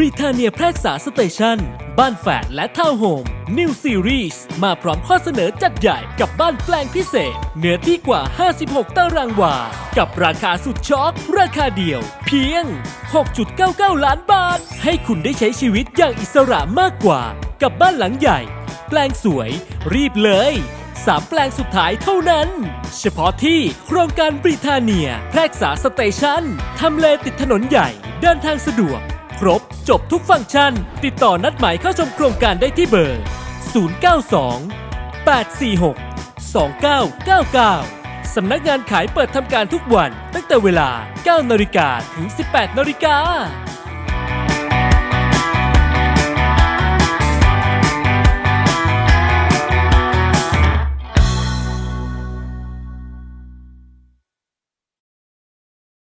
บริเนียแพรกษาสเตชันบ้านแฝดและทาวน์โฮม New Series มาพร้อมข้อเสนอจัดใหญ่กับบ้านแปลงพิเศษ เนื้อที่กว่า 56 ตารางวา กับราคาสุดช็อก ราคาเดียว เพียง 6.99 ล้านบาท ให้คุณได้ใช้ชีวิตอย่างอิสระมากกว่า กับบ้านหลังใหญ่ แปลงสวย รีบเลย สามแปลงสุดท้ายเท่านั้น เฉพาะที่โครงการบริทาเนีย แพรกษาสเตชันทำเลติดถนนใหญ่ เดินทางสะดวก ครบ จบทุกฟังก์ชัน ติดต่อนัดหมายเข้าชมโครงการได้ที่เบอร์ 092 846 2999 สำนักงานขายเปิดทำการทุกวันตั้งแต่เวลา 9 นาฬิกาถึง 18 นาฬิกา